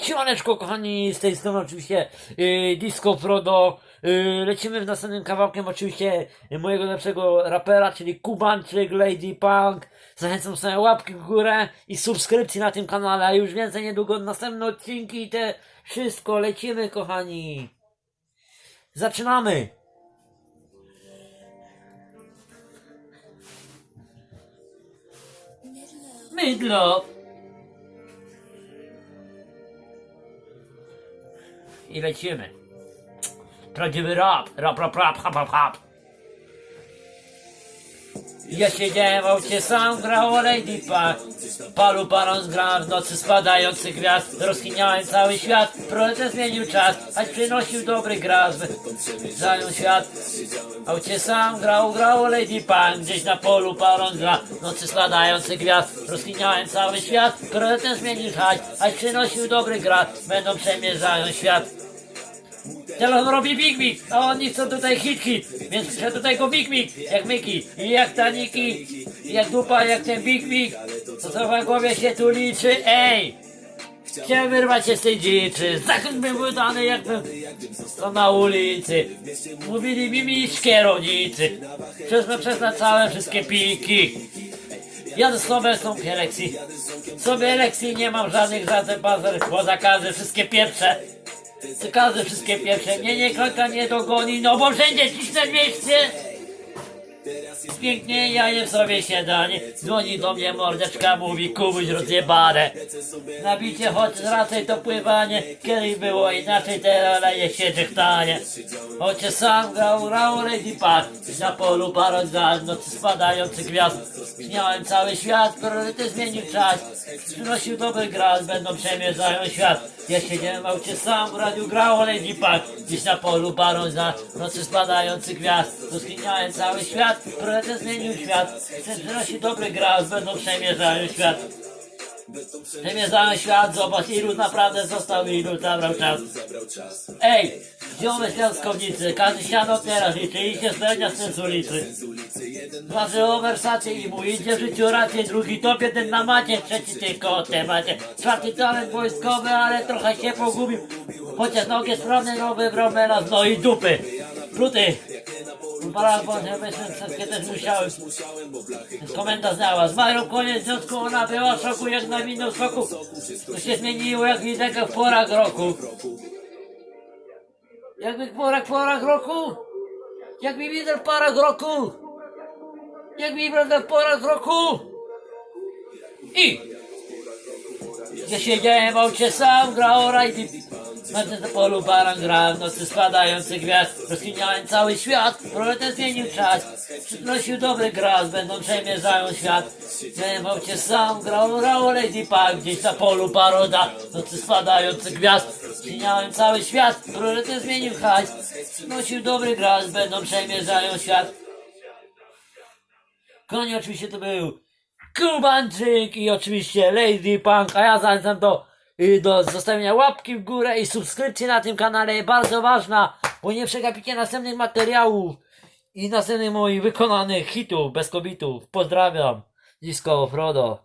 Siemaneczko kochani, z tej strony oczywiście yy, Disco Frodo. Yy, lecimy w następnym kawałkiem oczywiście mojego lepszego rapera, czyli Kubańczyk, Lady Punk. Zachęcam sobie łapki w górę i subskrypcji na tym kanale, a już więcej niedługo następne odcinki i te wszystko. Lecimy kochani. Zaczynamy. Mydlo. I lecimy. Prawdziwy rap, rap, rap, rap, hap, hap, hap. Ja siedziałem w aucie sam, grało Lady Pa. Palu parą zgrałem w nocy spadających gwiazd. Rozchiniałem cały świat, proletę zmienił czas, aż przynosił dobry gras. Zajął świat. W aucie sam grał, grało Lady Punk. Gdzieś na polu parą gra, nocy spadających gwiazd. Rozchiniałem cały świat, proletę zmienił czas, aż przynosił dobry gras. Będą przemierzają świat. Telefon robi Big Big, a oni chcą tutaj hit hit, więc piszę tutaj go Big Big, jak Miki, i jak taniki, jak dupa, jak ten Big Big, to co głowie się tu liczy, ej! Chciałem wyrwać się z tej dziczy, zakon był dany jakbym to na ulicy. Mówili mi miśkie rodzicy, przez przeznaczałem wszystkie piki. Jadę sobie są lekcji, sobie lekcji nie mam żadnych żadnych bazer, bo zakazy wszystkie pieprze. Zakazy wszystkie pierwsze, mnie nie klaka nie dogoni, no bo wszędzie cisnę 200. Pięknie ja je w sobie siadanie, dzwoni do mnie mordeczka, mówi kubuś rozjebane. Nabicie choć raczej to pływanie, kiedyś było inaczej, teraz leje się dżechtanie. Choć sam grał, grał Lady Park, na polu parę gwiazd, nocy spadających gwiazd. Śniałem cały świat, priorytet zmienił czas, przynosił dobry gras, będą przemierzają świat. Ja siedziałem aucie sam, w radiu grało Lady Park, gdzieś na polu parą za nocy spadających gwiazd. Rozkminiałem cały świat, priorytet zmienił świat, przynosił dobry gras, będą przemierzają świat. Przemierzają świat, zobacz ilu naprawdę został i ilu zabrał czas. Ej, ziomy piaskownicy, każdy siano teraz liczy i się spełnia z tym z ulicy. Waży o Versace i mu idzie w życiu raczej, drugi top jeden na macie, trzeci tylko o temacie. Czwarty talent wojskowy, ale trochę się pogubił. Chociaż nogi sprawne, nowy bromelas, no i dupy. Pluty. Parę Boże, myślę, wszystkie też musiałem. Komentarz znała. Zmarł koniec związku, ona była w szoku jak na winnym soku. To się zmieniło jak widać w porach roku. Jakby w porach, porach roku? Jak mi widzę w porach roku? Jak mi widzę w porach roku? I ja siedziałem w aucie sam, grał rajdy. Na tym polu baran w nocy spadających gwiazd. Rozkminiałem cały świat, proletę zmienił czas. Przynosił dobry gras, będą przemierzają świat. W aucie sam, grał, grał Lady Park. Gdzieś na polu paroda, w nocy spadających gwiazd. Rozkminiałem cały świat, proletę zmienił hajs. Przynosił dobry gras, będą przemierzają świat. Koniec oczywiście to był Kubańczyk i oczywiście Lady Punk, a ja zachęcam do, y, do zostawienia łapki w górę i subskrypcji na tym kanale, bardzo ważna, bo nie przegapicie następnych materiałów i następnych moich wykonanych hitów bez kobitów. Pozdrawiam, Disco Frodo.